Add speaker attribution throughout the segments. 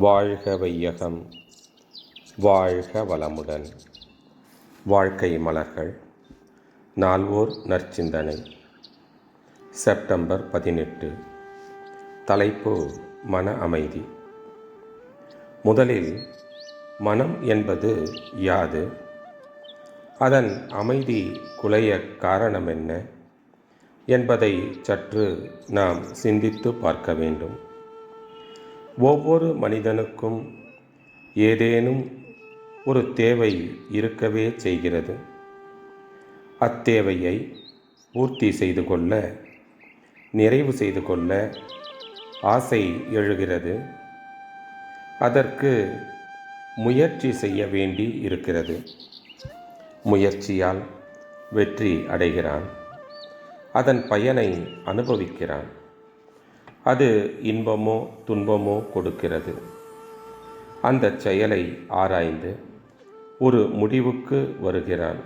Speaker 1: வாழ்க வையகம் வாழ்க வளமுடன். வாழ்க்கை மலர்கள் நால்வோர் நற்சிந்தனை. செப்டம்பர் பதினெட்டு தலைப்பு மன அமைதி. முதலில் மனம் என்பது யாது? அதன் அமைதி குலைய காரணம் என்ன? என்பதை சற்று நாம் சிந்தித்து பார்க்க வேண்டும். ஒவ்வொரு மனிதனுக்கும் ஏதேனும் ஒரு தேவை இருக்கவே செய்கிறது. அத்தேவையை பூர்த்தி செய்து கொள்ள நிறைவு செய்து கொள்ள ஆசை எழுகிறது. அதற்கு முயற்சி செய்ய வேண்டி இருக்கிறது. முயற்சியால் வெற்றி அடைகிறான். அதன் பயனை அனுபவிக்கிறான். அது இன்பமோ துன்பமோ கொடுக்கிறது. அந்த செயலை ஆராய்ந்து ஒரு முடிவுக்கு வருகிறான்.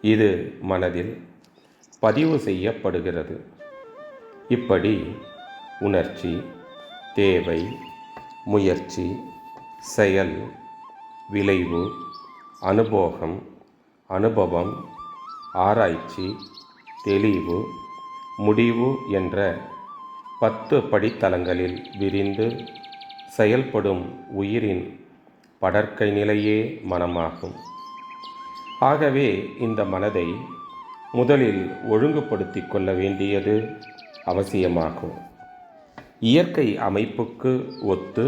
Speaker 1: இது மனதில் பதிவு செய்யப்படுகிறது. இப்படி உணர்ச்சி தேவை முயற்சி செயல் விளைவு அனுபோகம் அனுபவம் ஆராய்ச்சி தெளிவு முடிவு என்ற பத்து படித்தலங்களில் விரிந்து செயல்படும் உயிரின் படற்கை நிலையே மனமாகும். ஆகவே இந்த மனதை முதலில் ஒழுங்குபடுத்தி கொள்ள வேண்டியது அவசியமாகும். இயற்கை அமைப்புக்கு ஒத்து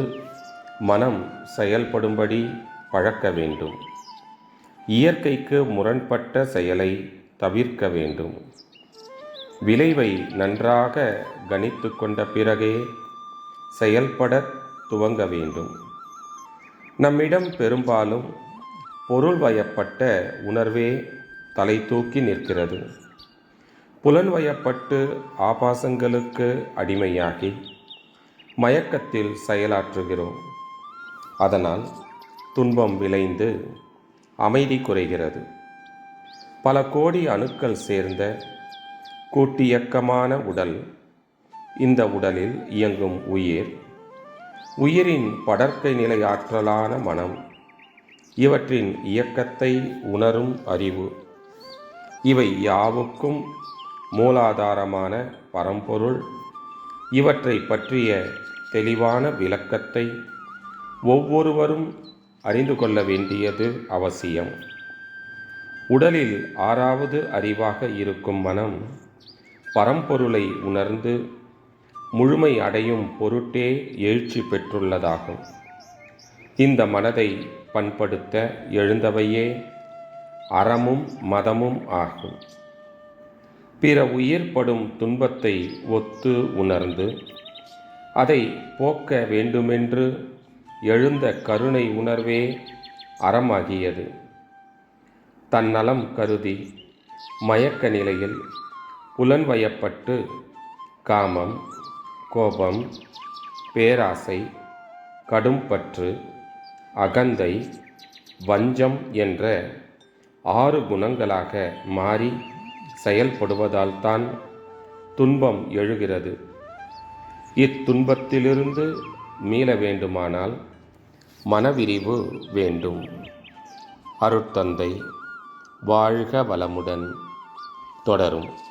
Speaker 1: மனம் செயல்படும்படி பழக்க வேண்டும். இயற்கைக்கு முரண்பட்ட செயலை தவிர்க்க வேண்டும். விளைவை நன்றாக கணித்து கொண்ட பிறகே செயல்பட துவங்க வேண்டும். நம்மிடம் பெரும்பாலும் பொருள் வயப்பட்ட உணர்வே தலை தூக்கி நிற்கிறது. புலன்வயப்பட்டு ஆபாசங்களுக்கு அடிமையாகி மயக்கத்தில் செயலாற்றுகிறோம். அதனால் துன்பம் விளைந்து அமைதி குறைகிறது. பல கோடி அணுக்கள் சேர்ந்த கூட்டியக்கமான உடல். இந்த உடலில் இயங்கும் உயிர். உயிரின் படற்கை நிலை ஆற்றலான மனம். இவற்றின் இயக்கத்தை உணரும் அறிவு. இவை யாவுக்கும் மூலாதாரமான பரம்பொருள். இவற்றை பற்றிய தெளிவான விளக்கத்தை ஒவ்வொருவரும் அறிந்து கொள்ள வேண்டியது அவசியம். உடலில் ஆறாவது அறிவாக இருக்கும் மனம் பரம்பொருளை உணர்ந்து முழுமை அடையும் பொருட்டே எழுச்சி பெற்றுள்ளதாகும். இந்த மனதை பண்படுத்த எழுந்தவையே அறமும் மதமும் ஆகும். பிற உயிர்ப்படும் துன்பத்தை ஒத்து உணர்ந்து அதை போக்க வேண்டுமென்று எழுந்த கருணை உணர்வே அறமாகியது. தன்னலம் கருதி மயக்க நிலையில் புலன்வயப்பட்டு காமம் கோபம் பேராசை கடும்பற்று அகந்தை வஞ்சம் என்ற ஆறு குணங்களாக மாறி செயல்படுவதால்தான் துன்பம் எழுகிறது. இத்துன்பத்திலிருந்து மீள வேண்டுமானால் மனவிரிவு வேண்டும். அருட்தந்தை வாழ்க வளமுடன் தொடரும்.